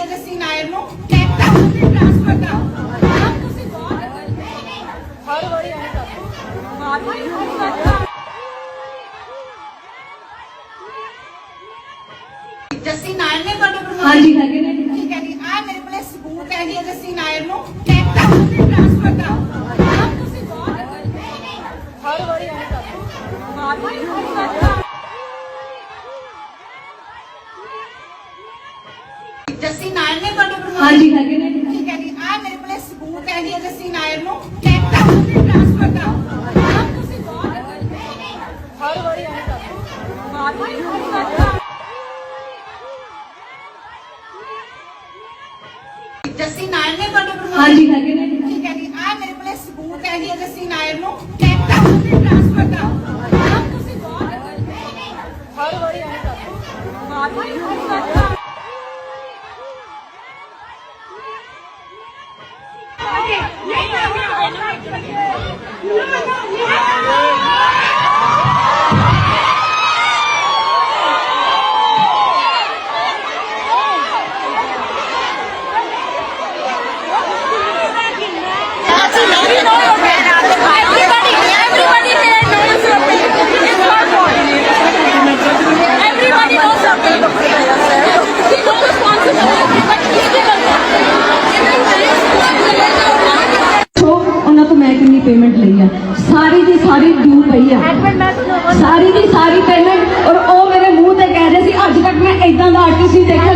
ਹੈ ਜੱਸੀ ਨਾਇਰ ਨੂੰ ਦਾ ਤੁਸੀਂ ਟ੍ਰਾਂਸਫਰ ਦਾ ਆਪ ਤੁਸੀਂ ਬਹੁਤ ਹਰ ਵਾਰੀ ਐਂ ਕਰਦੇ ਮਾਰ ਵਾਰੀ ਜੱਸੀ ਨਾਇਰ ਨੇ ਤੁਹਾਡੇ ਕੋਲ ਹਾਂਜੀ ਹੈਗੇ ਨੇ। ਠੀਕ ਹੈ ਜੀ। ਆ ਮੇਰੇ ਕੋਲੇ ਸਬੂਤ ਹੈ ਜੀ ਜੱਸੀ ਨਾਇਰ ਨੂੰ ਜੱਸੀ ਨਾਇਰ ਨੇ ਤੁਹਾਡੇ ਕੋਲ ਹਾਂਜੀ ਹੈਗੇ ਨੇ ਠੀਕ ਹੈ ਜੀ। ਆ ਮੇਰੇ ਕੋਲੇ ਸਬੂਤ ਹੈ ਜੀ ਜੱਸੀ ਨਾਇਰ ਨੂੰ। ਦਾ ਤੁਸੀਂ ਟ੍ਰਾਂਸਫਰ ਦਾ ਆਪ ਤੁਸੀਂ ਬਹੁਤ ਹਰ ਵਾਰੀ ਐਂ ਕਰਦੇ ਮਾਰ ਵਾਰੀ ਜੱਸੀ ਨਾਇਰ ਨੇ ਤੁਹਾਡੇ ਕੋਲ ਹਾਂਜੀ ਹੈਗੇ ਨੇ ਠੀਕ ਹੈ ਜੀ। ਆ ਮੇਰੇ ਕੋਲੇ ਸਬੂਤ ਹੈ ਜੀ ਜੱਸੀ ਨਾਇਰ ਨੂੰ। ਦਾ ਤੁਸੀਂ ਟ੍ਰਾਂਸਫਰ ਦਾ ਆਪ ਤੁਸੀਂ ਬਹੁਤ ਹਰ ਵਾਰੀ ਐਂ ਕਰਦੇ ਮਾਰ ਵਾਰੀ ਹਰ ਵਾਰੀ Everybody, everybody here knows something. It's not Everybody knows something. He no responsibility, but he given ਸੋ ਉਹਨਾਂ ਤੋਂ ਮੈਂ ਕਿੰਨੀ ਪੇਮੈਂਟ ਲਈ ਆ। ਸਾਰੀ ਦੀ ਸਾਰੀ ਡਿਊ ਪਈ ਆ। ਸਾਰੀ ਦੀ ਸਾਰੀ ਪੇਮੈਂਟ ਔਰ ਉਹ ਮੇਰੇ ਮੂੰਹ ਤੇ ਕਹਿ ਰਹੇ ਸੀ ਅੱਜ ਤੱਕ ਮੈਂ ਇਦਾਂ ਦਾ ਆਰਟਿਸਟ ਨਹੀਂ ਦੇਖਿਆ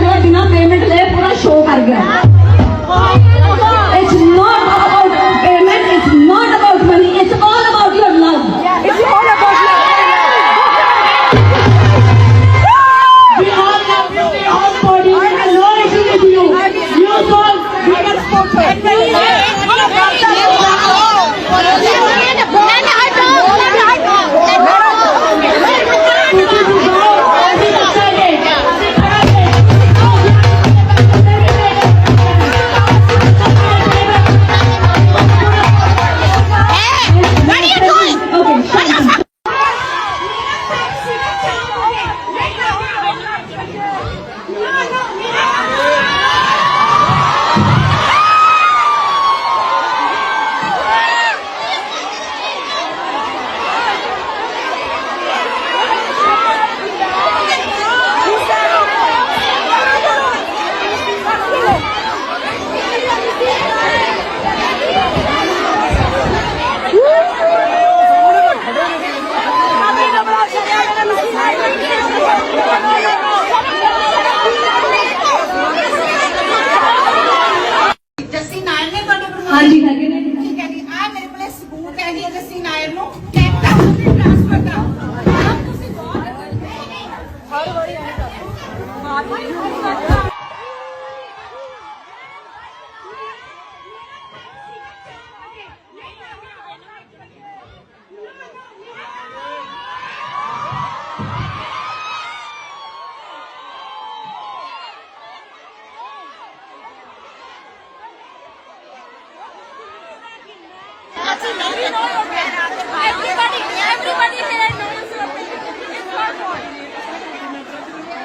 Everybody, everybody here knows something. It's not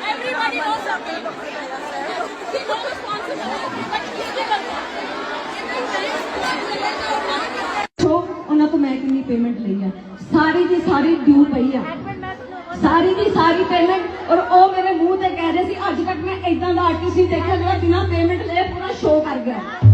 Everybody knows something. He no responsibility, but he given ਸੋ ਉਹਨਾਂ ਤੋਂ ਮੈਂ ਕਿੰਨੀ ਪੇਮੈਂਟ ਲਈ ਆ ਸਾਰੀ ਦੀ ਸਾਰੀ ਡਿਊ ਪਈ ਆ ਸਾਰੀ ਦੀ ਸਾਰੀ ਪੇਮੈਂਟ ਔਰ ਉਹ ਮੇਰੇ ਮੂੰਹ ਤੇ ਕਹਿ ਰਹੇ ਸੀ ਅੱਜ ਤੱਕ ਮੈਂ ਇਦਾਂ ਦਾ ਆਰਟਿਸਟ ਨਹੀਂ ਦੇਖਿਆ ਜਿਹੜਾ ਬਿਨਾ ਪੇਮੈਂਟ ਲਏ ਪੂਰਾ ਸ਼ੋਅ ਕਰ ਗਿਆ